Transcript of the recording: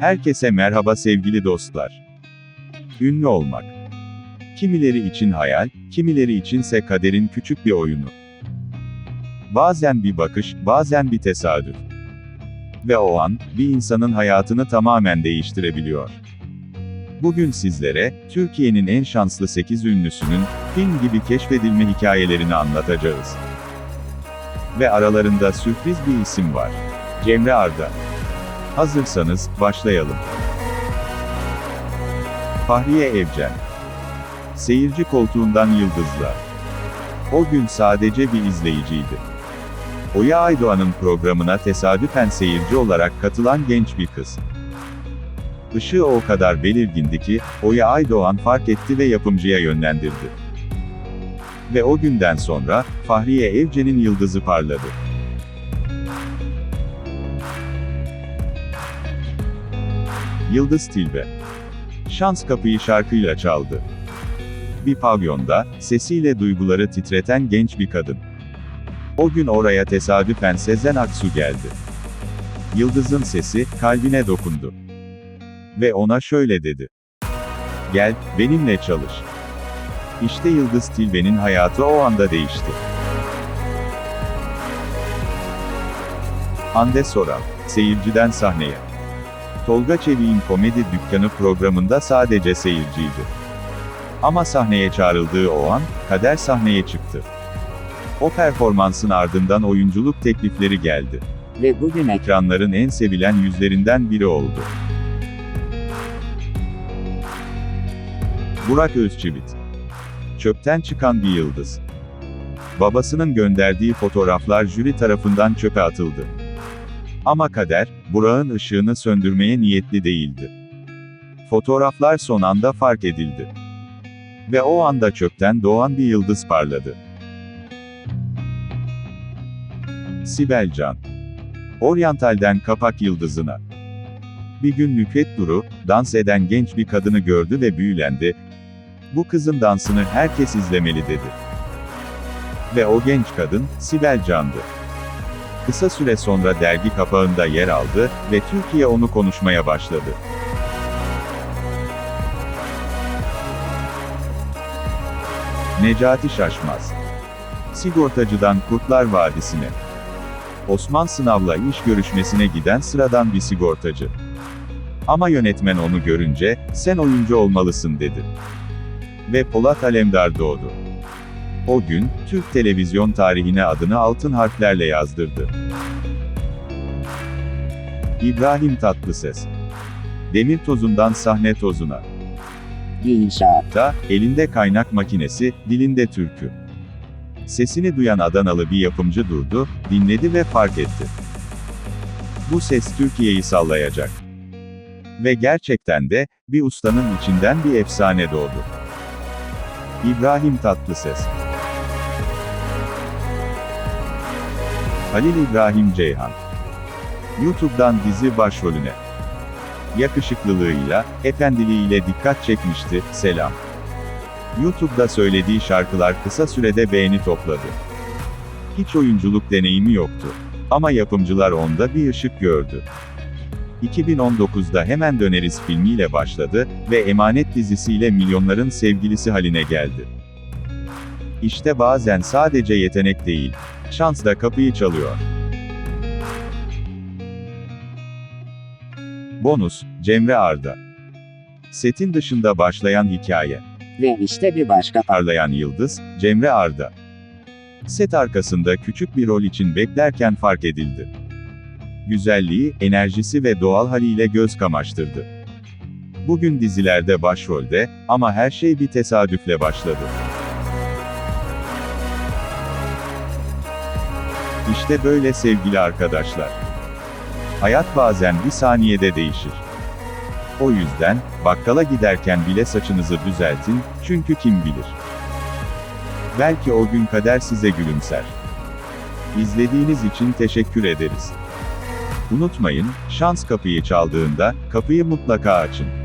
Herkese merhaba sevgili dostlar. Ünlü olmak. Kimileri için hayal, kimileri içinse kaderin küçük bir oyunu. Bazen bir bakış, bazen bir tesadüf. Ve o an, bir insanın hayatını tamamen değiştirebiliyor. Bugün sizlere, Türkiye'nin en şanslı 8 ünlüsünün, film gibi keşfedilme hikayelerini anlatacağız. Ve aralarında sürpriz bir isim var. Cemre Arda. Hazırsanız, başlayalım. Fahriye Evcen. Seyirci koltuğundan yıldızla. O gün sadece bir izleyiciydi. Oya Aydoğan'ın programına tesadüfen seyirci olarak katılan genç bir kız. Işığı o kadar belirgindi ki, Oya Aydoğan fark etti ve yapımcıya yönlendirdi. Ve o günden sonra, Fahriye Evcen'in yıldızı parladı. Yıldız Tilbe. Şans kapıyı şarkıyla çaldı. Bir pavyonda, sesiyle duyguları titreten genç bir kadın. O gün oraya tesadüfen Sezen Aksu geldi. Yıldız'ın sesi, kalbine dokundu. Ve ona şöyle dedi. Gel, benimle çalış. İşte Yıldız Tilbe'nin hayatı o anda değişti. Hande Soral, seyirciden sahneye. Tolga Çevik'in komedi dükkanı programında sadece seyirciydi. Ama sahneye çağrıldığı o an, kader sahneye çıktı. O performansın ardından oyunculuk teklifleri geldi. Ve bugün Ekranların en sevilen yüzlerinden biri oldu. Burak Özçivit. Çöpten çıkan bir yıldız. Babasının gönderdiği fotoğraflar jüri tarafından çöpe atıldı. Ama kader, Burak'ın ışığını söndürmeye niyetli değildi. Fotoğraflar son anda fark edildi. Ve o anda çöpten doğan bir yıldız parladı. Sibel Can. Oryantal'den kapak yıldızına. Bir gün Nükhet Duru, dans eden genç bir kadını gördü ve büyülendi. Bu kızın dansını herkes izlemeli dedi. Ve o genç kadın, Sibel Can'dı. Kısa süre sonra dergi kapağında yer aldı ve Türkiye onu konuşmaya başladı. Necati Şaşmaz. Sigortacıdan Kurtlar Vadisi'ne. Osman Sınav'la iş görüşmesine giden sıradan bir sigortacı. Ama yönetmen onu görünce, sen oyuncu olmalısın dedi. Ve Polat Alemdar doğdu. O gün, Türk televizyon tarihine adını altın harflerle yazdırdı. İbrahim Tatlıses. Demir tozundan sahne tozuna. Da, elinde kaynak makinesi, dilinde türkü. Sesini duyan Adanalı bir yapımcı durdu, dinledi ve fark etti. Bu ses Türkiye'yi sallayacak. Ve gerçekten de, bir ustanın içinden bir efsane doğdu. İbrahim Tatlıses Halil İbrahim Ceyhan YouTube'dan dizi başrolüne. Yakışıklılığıyla, efendiliğiyle dikkat çekmişti, selam. YouTube'da söylediği şarkılar kısa sürede beğeni topladı. Hiç oyunculuk deneyimi yoktu. Ama yapımcılar onda bir ışık gördü. 2019'da Hemen Döneriz filmiyle başladı ve Emanet dizisiyle milyonların sevgilisi haline geldi. İşte bazen sadece yetenek değil, şans da kapıyı çalıyor. Bonus, Cemre Arda. Setin dışında başlayan hikaye. Ve işte bir başka Parlayan yıldız, Cemre Arda. Set arkasında küçük bir rol için beklerken fark edildi. Güzelliği, enerjisi ve doğal haliyle göz kamaştırdı. Bugün dizilerde başrolde, ama her şey bir tesadüfle başladı. İşte böyle sevgili arkadaşlar. Hayat bazen bir saniyede değişir. O yüzden, bakkala giderken bile saçınızı düzeltin, çünkü kim bilir. Belki o gün kader size gülümser. İzlediğiniz için teşekkür ederiz. Unutmayın, şans kapıyı çaldığında, kapıyı mutlaka açın.